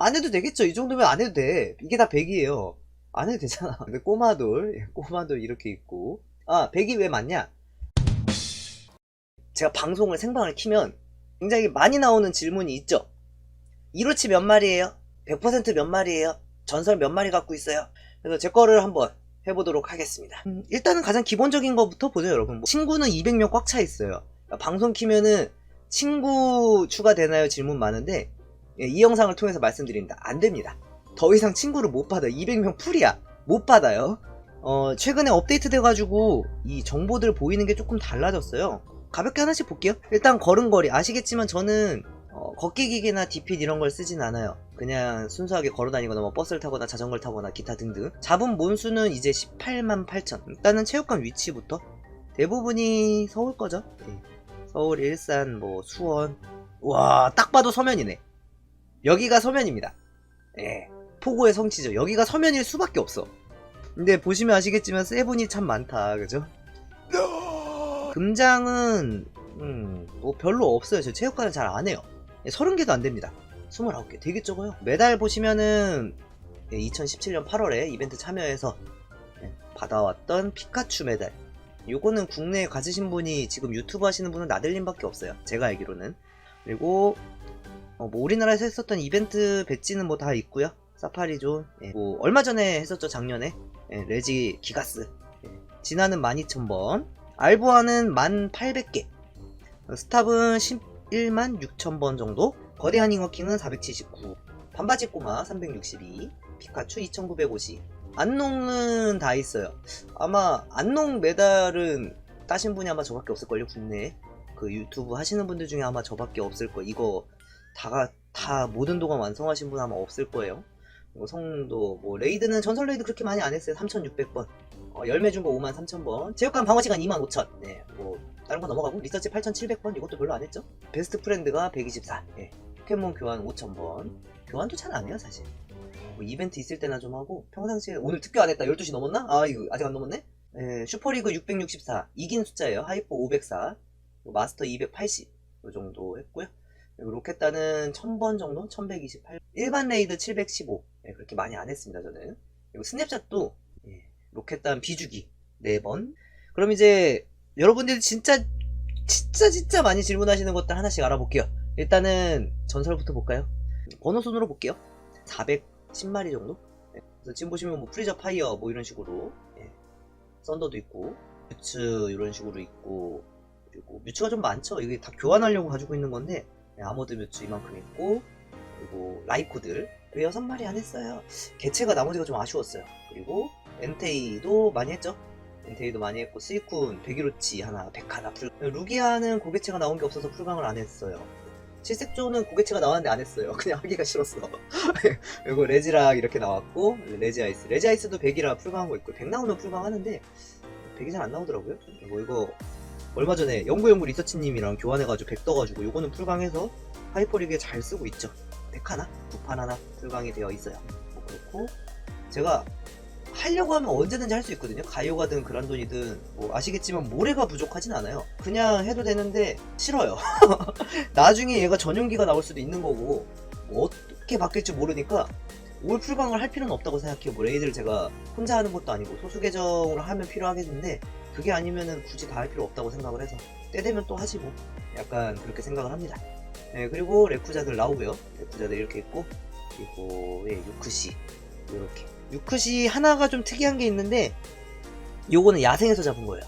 안 해도 되겠죠. 이 정도면 안 해도 돼. 이게 다 100이에요. 안 해도 되잖아. 근데 꼬마돌, 예, 꼬마돌 이렇게 있고. 아, 100이 왜 많냐? 제가 방송을 생방을 키면 굉장히 많이 나오는 질문이 있죠. 이로치 몇 마리예요? 100%몇 마리예요? 전설 몇 마리 갖고 있어요? 그래서 제 거를 한번 해보도록 하겠습니다. 음, 일단은 가장 기본적인 것부터 보죠, 여러분. 뭐 친구는 200명 꽉 차 있어요. 그러니까 방송 키면은 친구 추가되나요? 질문 많은데 예, 이 영상을 통해서 말씀드립니다. 안 됩니다. 더 이상 친구를 못 받아요. 200명 풀이야. 못 받아요. 어, 최근에 업데이트 돼가지고 이 정보들 보이는 게 조금 달라졌어요. 가볍게 하나씩 볼게요. 일단 걸음걸이. 아시겠지만 저는 어, 걷기 기계나 디핏 이런 걸 쓰진 않아요. 그냥 순수하게 걸어 다니거나 뭐 버스를 타거나 자전거를 타거나 기타 등등. 잡은 몬수는 이제 18만 8천. 일단은 체육관 위치부터 대부분이 서울 거죠. 예. 서울, 일산, 뭐 수원. 와, 딱 봐도 서면이네. 여기가 서면입니다. 예. 포고의 성취죠. 여기가 서면일 수밖에 없어. 근데 보시면 아시겠지만 세븐이 참 많다. 그죠? 금장은 음, 뭐 별로 없어요. 저 체육관을 잘 안 해요. 30개도 안 됩니다. 29개. 되게 적어요. 메달 보시면은 2017년 8월에 이벤트 참여해서 예, 받아왔던 피카츄 메달. 요거는 국내에 가지신 분이 지금 유튜브 하시는 분은 나들님밖에 없어요. 제가 알기로는. 그리고 어, 뭐 우리나라에서 했었던 이벤트 배지는 뭐 다 있고요. 사파리존. 예, 뭐 얼마 전에 했었죠. 작년에. 예, 레지 기가스. 예, 진화는 12,000번. 알부아는 1,800개. 스탑은 11만 6천번 정도. 거대 한 잉어킹은 479. 반바지 꼬마 362. 피카츄 2950. 안농은 다 있어요. 아마 안농 메달은 따신 분이 아마 저밖에 없을걸요, 국내에. 그 유튜브 하시는 분들 중에 아마 저밖에 없을거. 이거 다가 다 모든 도감 완성하신 분 아마 없을 거예요. 뭐 성도 뭐 레이드는 전설 레이드 그렇게 많이 안 했어요. 3,600번. 어, 열매 준거 5만 3천번. 체육관 방어 시간 2만 5천. 네, 뭐 다른 거 넘어가고 리서치 8,700번 이것도 별로 안 했죠. 베스트 프렌드가 124. 예. 포켓몬 교환 5,000번. 교환도 잘 안 해요, 사실. 뭐 이벤트 있을 때나 좀 하고 평상시에 오늘 특교 안 했다. 12시 넘었나? 아, 이거 아직 안 넘었네. 예, 슈퍼리그 664. 이긴 숫자예요. 하이퍼 504. 마스터 280. 이 정도 했고요. 그리고 로켓단은 1000번 정도? 1128. 일반 레이드 715. 예, 그렇게 많이 안 했습니다, 저는. 그리고 스냅샷도 예, 로켓단 비주기 4번. 그럼 이제 여러분들이 진짜 진짜 진짜 많이 질문하시는 것들 하나씩 알아볼게요. 일단은 전설부터 볼까요? 번호 순으로 볼게요. 410마리 정도? 예, 그래서 지금 보시면 뭐 프리저 파이어 뭐 이런 식으로 예, 썬더도 있고 뮤츠 이런 식으로 있고 그리고 뮤츠가 좀 많죠. 이게 다 교환하려고 가지고 있는 건데 예, 아모드 뮤츠 이만큼 있고 그리고 라이코들 왜 여섯 마리 안 했어요? 개체가 나머지가 좀 아쉬웠어요. 그리고 엔테이도 많이 했죠. 엔테이도 많이 했고 스이쿤, 백이로치 하나, 백 하나 풀. 루기아는 고개체가 나온 게 없어서 풀강을 안 했어요. 칠색조는 고개체가 나왔는데 안 했어요. 그냥 하기가 싫었어. 그리고 레지락 이렇게 나왔고 레지 아이스, 레지 아이스도 백이라 풀강하고 있고 백 나오면 풀강 하는데 백이 잘 안 나오더라고요. 그리고 이거 얼마 전에 연구연구 리서치님이랑 교환해가지고 백 떠가지고 요거는 풀강해서 하이퍼리그에 잘 쓰고 있죠. 백 하나, 두 판 하나 풀강이 되어 있어요. 뭐 그렇고 제가 하려고 하면 언제든지 할 수 있거든요. 가요가든 그란돈이든 뭐 아시겠지만 모래가 부족하진 않아요. 그냥 해도 되는데 싫어요. 나중에 얘가 전용기가 나올 수도 있는 거고 뭐 어떻게 바뀔지 모르니까 올 풀강을 할 필요는 없다고 생각해요. 뭐 레이드를 제가 혼자 하는 것도 아니고 소수 계정으로 하면 필요하겠는데 그게 아니면은 굳이 다 할 필요 없다고 생각을 해서 때 되면 또뭐 약간 그렇게 생각을 합니다. 네, 그리고 레쿠자들 나오고요. 레쿠자들 이렇게 있고 그리고 예, 유크시 이렇게 유크시 하나가 좀 특이한 게 있는데 요거는 야생에서 잡은 거예요.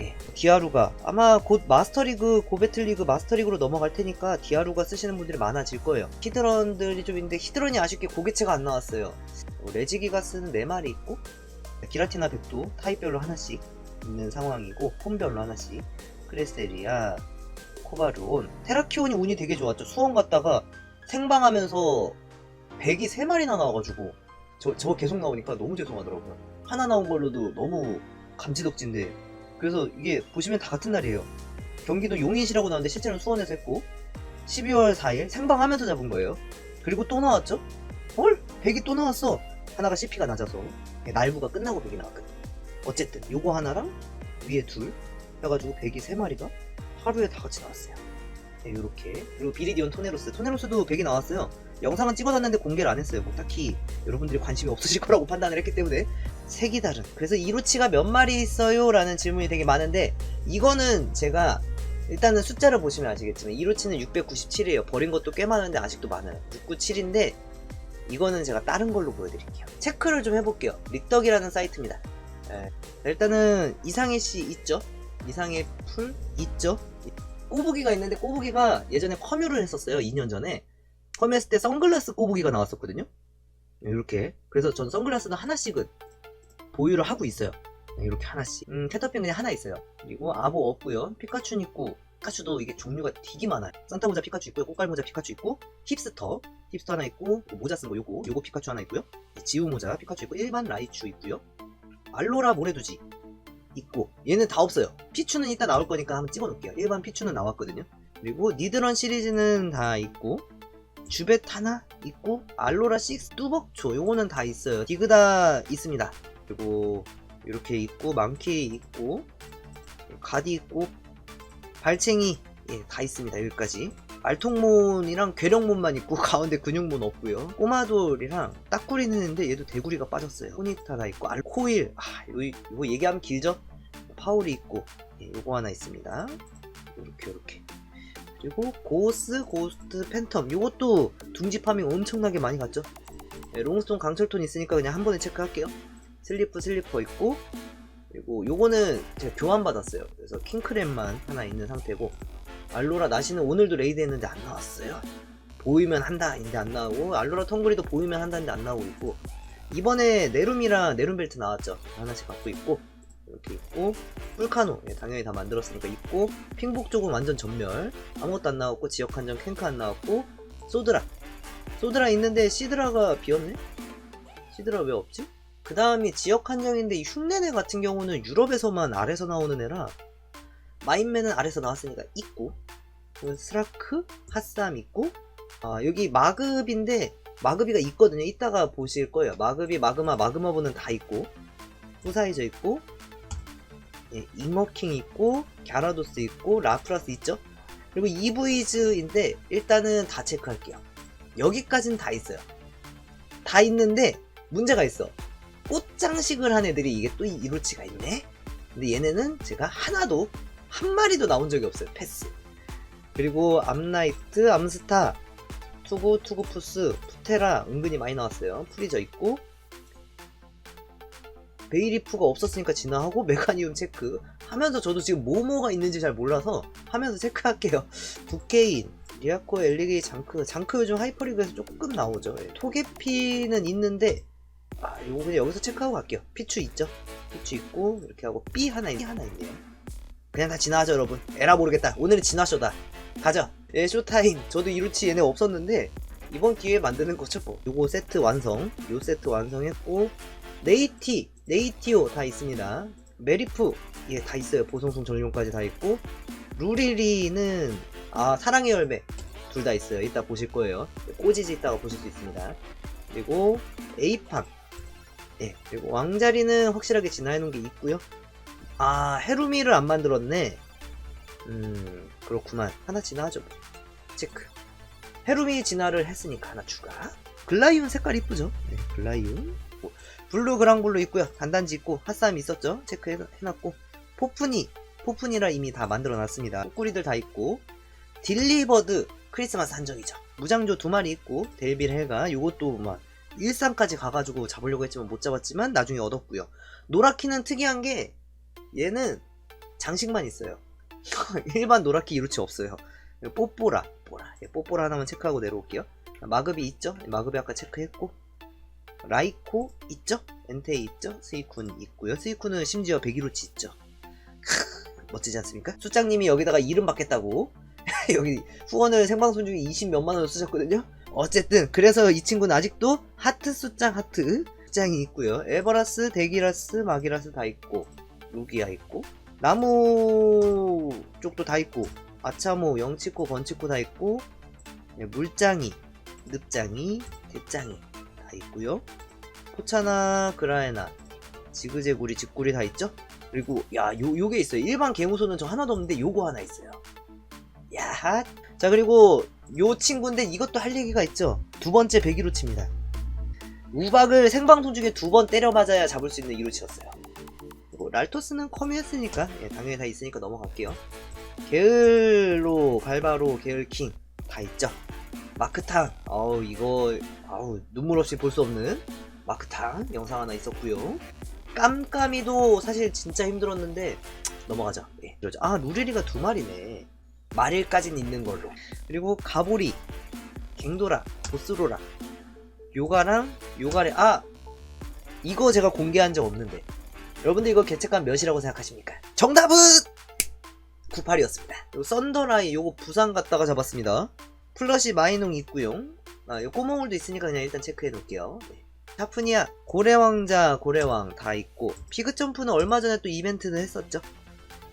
예, 디아루가 아마 곧 마스터리그 고배틀리그 마스터리그로 넘어갈 테니까 디아루가 쓰시는 분들이 많아질 거예요. 히드런들이 좀 있는데 히드런이 아쉽게 고개체가 안 나왔어요. 레지기가 쓰는 4마리 있고 기라티나 백도 타입별로 하나씩 있는 상황이고 폼별로 하나씩 크레스테리아 코바르온 테라키온이 운이 되게 좋았죠. 수원 갔다가 생방하면서 백이 3마리나 나와가지고 저, 저거 계속 나오니까 너무 죄송하더라고요. 하나 나온 걸로도 너무 감지덕진데 그래서 이게 보시면 다 같은 날이에요. 경기도 용인시라고 나왔는데 실제로는 수원에서 했고 12월 4일 생방하면서 잡은 거예요. 그리고 또 나왔죠? 헐? 백이 또 나왔어. 하나가 CP가 낮아서 날부가 끝나고 백이 나왔거든. 어쨌든 요거 하나랑 위에 둘 해가지고 백이 세 마리가 하루에 다 같이 나왔어요. 네, 요렇게 그리고 비리디온 토네로스 토네로스도 백이 나왔어요. 영상은 찍어놨는데 공개를 안 했어요. 뭐 딱히 여러분들이 관심이 없으실 거라고 판단을 했기 때문에 색이 다른. 그래서 이로치가 몇 마리 있어요? 라는 질문이 되게 많은데 이거는 제가 일단은 숫자를 보시면 아시겠지만 이로치는 697이에요. 버린 것도 꽤 많은데 아직도 많아요. 697인데 이거는 제가 다른 걸로 보여드릴게요. 체크를 좀 해볼게요. 릭덕이라는 사이트입니다. 예. 일단은 이상해 씨 있죠? 이상해 풀 있죠? 꼬부기가 있는데 꼬부기가 예전에 컴유를 했었어요. 2년 전에. 컴 했을 때 선글라스 꼬부기가 나왔었거든요. 이렇게. 그래서 전 선글라스는 하나씩은 보유를 하고 있어요. 네, 이렇게 하나씩. 음, 캐터핀 그냥 하나 있어요. 그리고 아보 없고요. 피카츄는 있고 피카츄도 이게 종류가 되게 많아요. 산타 모자 피카츄 있고요. 꽃갈 모자 피카츄 있고 힙스터 힙스터 하나 있고 모자 쓴 거 요거 요거 피카츄 하나 있고요. 지우 모자 피카츄 있고 일반 라이츄 있고요. 알로라 모래두지 있고 얘는 다 없어요. 피추는 이따 나올 거니까 한번 찍어 놓을게요. 일반 피추는 나왔거든요. 그리고 니드런 시리즈는 다 있고 주벳 하나 있고 알로라 6 뚜벅초 요거는 다 있어요. 디그다 있습니다. 그리고 이렇게 있고 망키 있고 가디 있고 발챙이 예, 다 있습니다. 여기까지. 알통몬이랑 괴력몬만 있고 가운데 근육몬 없고요. 꼬마돌이랑 딱구리는 있는데 얘도 대구리가 빠졌어요. 포니타 다 있고 알코일 아 이거, 이거 얘기하면 길죠? 파울이 있고 예, 요거 하나 있습니다. 이렇게 이렇게 그리고 고스 고스트 팬텀 요것도 둥지 파밍 엄청나게 많이 갔죠? 예, 롱스톤 강철톤 있으니까 그냥 한 번에 체크할게요. 슬리프 슬리퍼 있고 그리고 요거는 제가 교환 받았어요. 그래서 킹크랩만 하나 있는 상태고 알로라 나시는 오늘도 레이드 했는데 안 나왔어요. 보이면 한다 인데 안 나오고 알로라 텅구리도 보이면 한다는데 안 나오고 있고 이번에 네룸이랑 네룸 벨트 나왔죠. 하나씩 갖고 있고 이렇게 있고 풀카노 예, 당연히 다 만들었으니까 있고 핑복 쪽은 완전 전멸 아무것도 안 나왔고 지역 한정 캔크 안 나왔고 소드라 소드라 있는데 시드라가 비었네? 시드라 왜 없지? 그 다음이 지역 한정인데 이 흉내내 같은 경우는 유럽에서만 아래서 나오는 애라 마인맨은 아래서 나왔으니까 있고 스라크 핫삼 있고 아 여기 마급인데 마급이가 있거든요. 이따가 보실 거예요. 마급이 마그마 마그마보는 다 있고 후사이저 있고 예, 잉어킹 있고 갸라도스 있고 라프라스 있죠? 그리고 이브이즈인데 일단은 다 체크할게요. 여기까지는 다 있어요. 다 있는데 문제가 있어. 꽃장식을 한 애들이 이게 또 이로치가 있네? 근데 얘네는 제가 하나도 한 마리도 나온 적이 없어요 패스. 그리고 암나이트 암스타 투구 투구푸스 푸테라 은근히 많이 나왔어요. 프리저 있고. 베이리프가 없었으니까 진화하고 메카니움 체크. 하면서 저도 지금 뭐뭐가 있는지 잘 몰라서 하면서 체크할게요. 부케인 리아코 엘리게이 장크. 장크 요즘 하이퍼리그에서 조금 나오죠. 예, 토게피는 있는데 아 요거 그냥 여기서 체크하고 갈게요. 피추 있죠? 피추 있고 이렇게 하고 B 하나 있 하나 있네요 그냥 다 진화하죠 여러분. 에라 모르겠다. 오늘은 진화쇼다. 가죠 예 쇼타임. 저도 이루치 얘네 없었는데 이번 기회에 만드는 거죠 뭐 요거 세트 완성. 요 세트 완성했고 네이티 네이티오 다 있습니다. 메리프 예 다 있어요. 보송송 전용까지 다 있고. 루리리는 아 사랑의 열매 둘 다 있어요. 이따 보실 거예요. 꼬지지 이따가 보실 수 있습니다. 그리고 에이팜. 예 그리고 왕자리는 확실하게 진화해 놓은 게 있고요 아 헤루미를 안 만들었네. 음 그렇구만. 하나 진화하죠 체크. 헤루미 진화를 했으니까 하나 추가. 글라이온 색깔 이쁘죠? 네, 글라이온. 뭐, 블루 그랑블루 있고요. 단단지 있고 핫삼 있었죠? 체크해놨고. 포프니 포프니라 이미 다 만들어놨습니다. 꼬리들 다 있고. 딜리버드 크리스마스 한정이죠. 무장조 두 마리 있고 델빌 헬가. 요것도 막 일산까지 가가지고 잡으려고 했지만 못 잡았지만 나중에 얻었고요. 노라키는 특이한 게 얘는 장식만 있어요. 일반 노라키 이루치 없어요. 뽀뽀라 뽀라. 예, 뽀뽀라 하나만 체크하고 내려올게요. 마급이 있죠? 마급이 아까 체크했고. 라이코 있죠? 엔테이 있죠? 스이쿤 있고요. 스이쿤은 심지어 101호치 있죠. 크, 멋지지 않습니까? 수장님이 여기다가 이름 받겠다고. 여기 후원을 생방송 중에 20 몇만 원을 쓰셨거든요. 어쨌든 그래서 이 친구는 아직도 하트 숫장 하트. 숫장이 있고요. 에버라스 데기라스 마기라스 다 있고 루기아 있고 나무 쪽도 다 있고 아차모 영치코 건치코 다 있고 네, 물장이 늪장이 대장이 다 있고요. 포차나 그라에나 지그재구리 직구리 다 있죠? 그리고 야 요, 요게 있어요. 일반 개무소는 저 하나도 없는데 요거 하나 있어요. 야자 그리고 요 친구인데 이것도 할 얘기가 있죠? 두 번째 백이로치입니다. 우박을 생방송 중에 두 번 때려 맞아야 잡을 수 있는 이로치였어요 랄토스는 커뮤했으니까 예, 당연히 다 있으니까 넘어갈게요. 게을로 갈바로 게을킹. 다 있죠. 마크탕 아우 이거 아우 눈물 없이 볼 수 없는 마크탕 영상 하나 있었고요. 깜깜이도 사실 진짜 힘들었는데 넘어가자. 예, 그러죠. 아 루리리가 두 마리네. 말일까진 있는 걸로. 그리고 가보리 갱도라 보스로라. 요가랑 요가레. 아! 이거 제가 공개한 적 없는데 여러분들 이거 개체감 몇이라고 생각하십니까? 정답은 98이었습니다. 요 썬더라이 요거 부산 갔다가 잡았습니다. 플러시 마이농 있고요. 아, 요 꼬몽울도 있으니까 그냥 일단 체크해 놓을게요. 네. 타프니아 고래왕자 고래왕 다 있고 피그 점프는 얼마 전에 또 이벤트는 했었죠.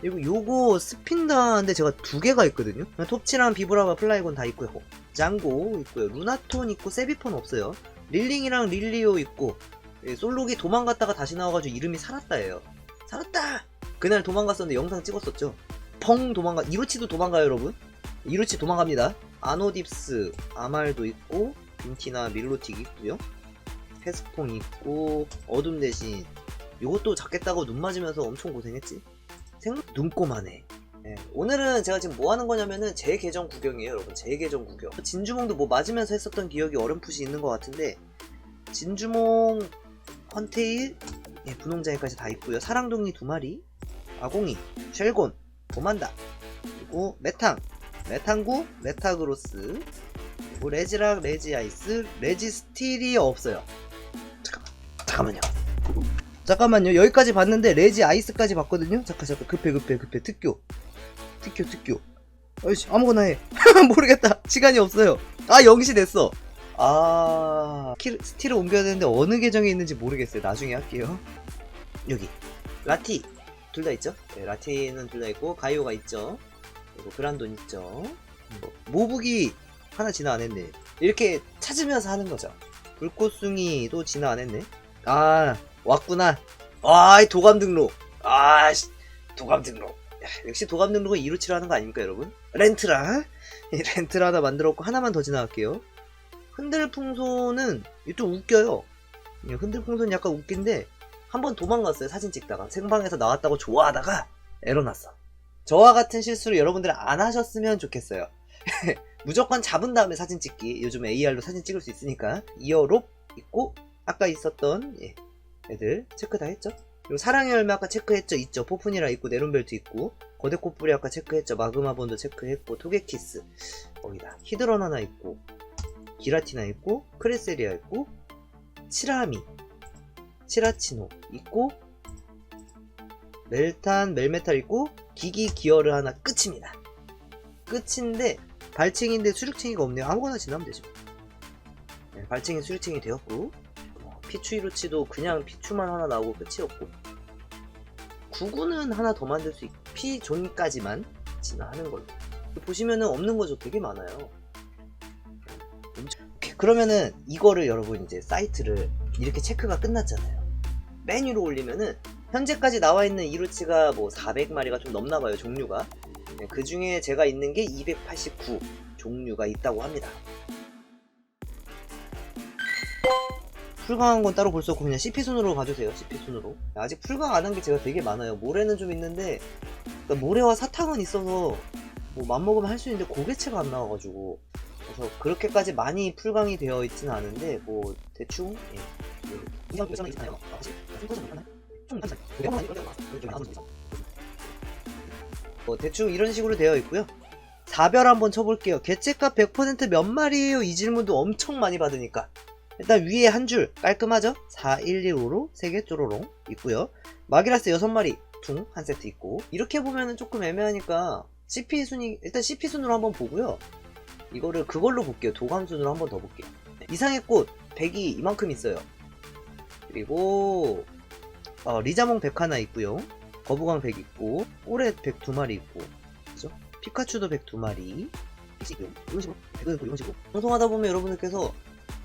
그리고 요거 스핀다인데 제가 두 개가 있거든요. 톱치랑 비브라바 플라이곤 다 있고요 짱고 있고요. 루나톤 있고 세비폰 없어요. 릴링이랑 릴리오 있고 예, 솔록이 도망갔다가 다시 나와가지고 이름이 살았다예요. 살았다! 그날 도망갔었는데 영상 찍었었죠. 펑 도망가 이로치도 도망가요 여러분? 이로치 도망갑니다. 아노딥스 아말도 있고 빈티나 밀로틱 있고요. 페스퐁 있고 어둠 대신. 요것도 잡겠다고 눈 맞으면서 엄청 고생했지? 생각 눈꼬만 해 예, 오늘은 제가 지금 뭐 하는 거냐면은 제 계정 구경이에요 여러분. 제 계정 구경. 진주몽도 뭐 맞으면서 했었던 기억이 어렴풋이 있는 것 같은데 진주몽 헌테일 예, 분홍자에까지 다 있고요. 사랑둥이 두 마리 아공이 쉘곤 도만다 그리고 메탕 메탕구 메타그로스 그리고 레지락 레지아이스 레지스틸이 없어요. 잠깐만 잠깐만요. 잠깐만요. 여기까지 봤는데 레지 아이스까지 봤거든요? 잠깐 잠깐. 급해 급해 급해. 특교. 특교 특교. 어이씨 아무거나 해. 모르겠다. 시간이 없어요. 아 영시 됐어 아 스킬, 스틸을 옮겨야 되는데 어느 계정에 있는지 모르겠어요. 나중에 할게요. 여기. 라티. 둘 다 있죠? 네, 라티는 둘 다 있고 가이오가 있죠? 그리고 그란돈 있죠? 뭐, 모북이 하나 진화 안 했네. 이렇게 찾으면서 하는 거죠. 불꽃숭이도 진화 안 했네. 아 왔구나. 아이 도감 등록. 아 씨, 도감 등록. 야, 역시 도감 등록은 이루치로 하는 거 아닙니까 여러분? 렌트라. 이 렌트라 하나 만들었고 하나만 더 지나갈게요 이거 좀 웃겨요. 예, 흔들풍소는 약간 웃긴데 한 번 도망갔어요 사진 찍다가. 생방에서 나왔다고 좋아하다가 에러 났어. 저와 같은 실수를 여러분들은 안 하셨으면 좋겠어요. 무조건 잡은 다음에 사진 찍기. 요즘 AR로 사진 찍을 수 있으니까. 이어롭 있고 아까 있었던 예, 애들 체크 다 했죠? 그리고 사랑의 열매 아까 체크했죠? 있죠? 포푼이라 있고 네론벨트 있고 거대 코뿔이 아까 체크했죠? 마그마본도 체크했고 토게키스. 거기다. 히드런 하나 있고 기라티나 있고 크레세리아 있고 치라미 치라치노 있고 멜탄 멜메탈 있고 기기 기어를 하나 끝입니다. 끝인데 발칭인데 수륙칭이가 없네요. 아무거나 지나면 되죠. 네, 발칭이 수륙칭이 되었고 어, 피추 이루치도 그냥 피추만 하나 나오고 끝이었고 구구는 하나 더 만들 수 있고 피존까지만 진화하는 걸로. 보시면은 없는 거죠. 되게 많아요 그러면은 이거를 여러분 이제 사이트를 이렇게 체크가 끝났잖아요 맨 위로 올리면은 현재까지 나와 있는 이루치가 뭐 400마리가 좀 넘나 봐요 종류가 네, 그 중에 제가 있는 게 289 종류가 있다고 합니다 풀강한 건 따로 볼 수 없고 그냥 CP 순으로 봐주세요. CP 순으로. 아직 풀강 안 한 게 제가 되게 많아요. 모래는 좀 있는데 그러니까 모래와 사탕은 있어서 뭐 맘먹으면 할 수 있는데 고개체가 안 나와가지고 그래서 그렇게까지 많이 풀강이 되어 있지는 않은데 뭐 대충 예. 이상 결정이 있나요? 아, 사실 순서는 괜찮아요. 좀 괜찮아요. 내가 많이 걸려요. 좀 나머지 있어. 뭐 대충 이런 식으로 되어 있고요. 사별 한번 쳐볼게요. 개체값 100%몇 마리예요? 이 질문도 엄청 많이 받으니까. 일단 위에 한 줄 깔끔하죠? 4, 1, 2, 5로 3개 쪼로롱 있고요. 마기라스 6마리 퉁한 세트 있고 이렇게 보면은 조금 애매하니까 CP 순위 일단 CP 순으로 한번 보고요. 이거를 그걸로 볼게요. 도감 순으로 한 번 더 볼게요. 이상의 꽃 100이 이만큼 있어요. 그리고 어, 리자몽 100 하나 있고요. 거부광 100 있고 꼬렛 100 두 마리 있고 그죠? 피카츄도 100 두 마리. 이런 식으로 100은 있고 이런 식으로. 방송하다 보면 여러분들께서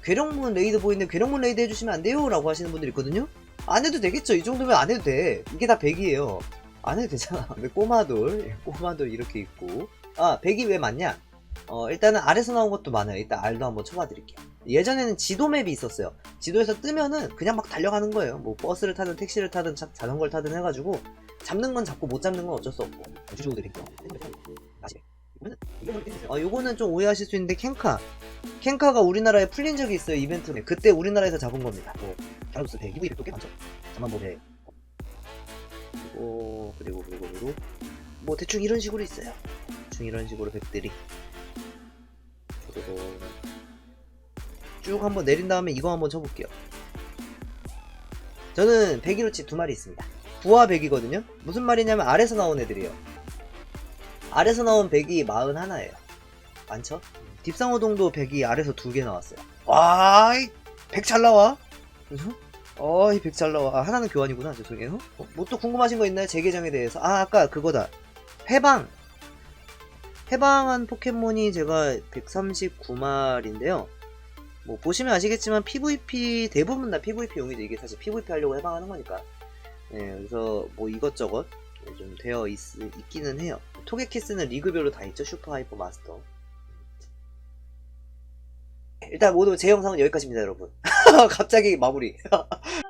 괴력문 레이드 보이는데 괴력문 레이드 해주시면 안 돼요? 라고 하시는 분들 있거든요? 안 해도 되겠죠? 이 정도면 안 해도 돼. 이게 다 100이에요. 안 해도 되잖아. 근데 꼬마돌? 예, 꼬마돌 이렇게 있고. 아 100이 왜 맞냐 어, 일단은 아래서 나온 것도 많아요. 일단 R도 한번 쳐봐 드릴게요. 예전에는 지도 맵이 있었어요. 지도에서 뜨면은 그냥 막 달려가는 거예요. 뭐 버스를 타든 택시를 타든 자, 자전거를 타든 해가지고 잡는 건 잡고 못 잡는 건 어쩔 수 없고. 주주도 드릴게요. 어, 요거는 좀 오해하실 수 있는데 캔카. 캔카가 우리나라에 풀린 적이 있어요. 이벤트에. 그때 우리나라에서 잡은 겁니다. 뭐, 다루스 100, EV 100도 꽤 많죠. 잠만 보네. 그리고, 그리고, 그리고, 그리고. 뭐 대충 이런 식으로 있어요. 대충 이런 식으로 백들이. 그리고 쭉 한번 내린 다음에 이거 한번 쳐볼게요. 저는 101호치 두 마리 있습니다. 부하 100이거든요. 무슨 말이냐면 아래서 나온 애들이에요. 아래서 나온 100이 41예요. 많죠? 딥상호동도 100이 아래서 두 개 나왔어요. 와, 100잘 나와. 그죠? 어이 100잘 나와. 아, 하나는 교환이구나. 죄송해요. 어, 뭐또 궁금하신 거 있나요? 재계정에 대해서. 아, 아까 그거다. 해방. 해방한 포켓몬이 제가 139마리인데요. 뭐 보시면 아시겠지만 PVP 대부분 다 PVP용이죠. 이게 사실 PVP 하려고 해방하는 거니까. 네, 그래서 뭐 이것저것 좀 되어 있, 있기는 해요. 토게키스는 리그별로 다 있죠. 슈퍼 하이퍼 마스터. 일단 모두 제 영상은 여기까지입니다, 여러분. 갑자기 마무리.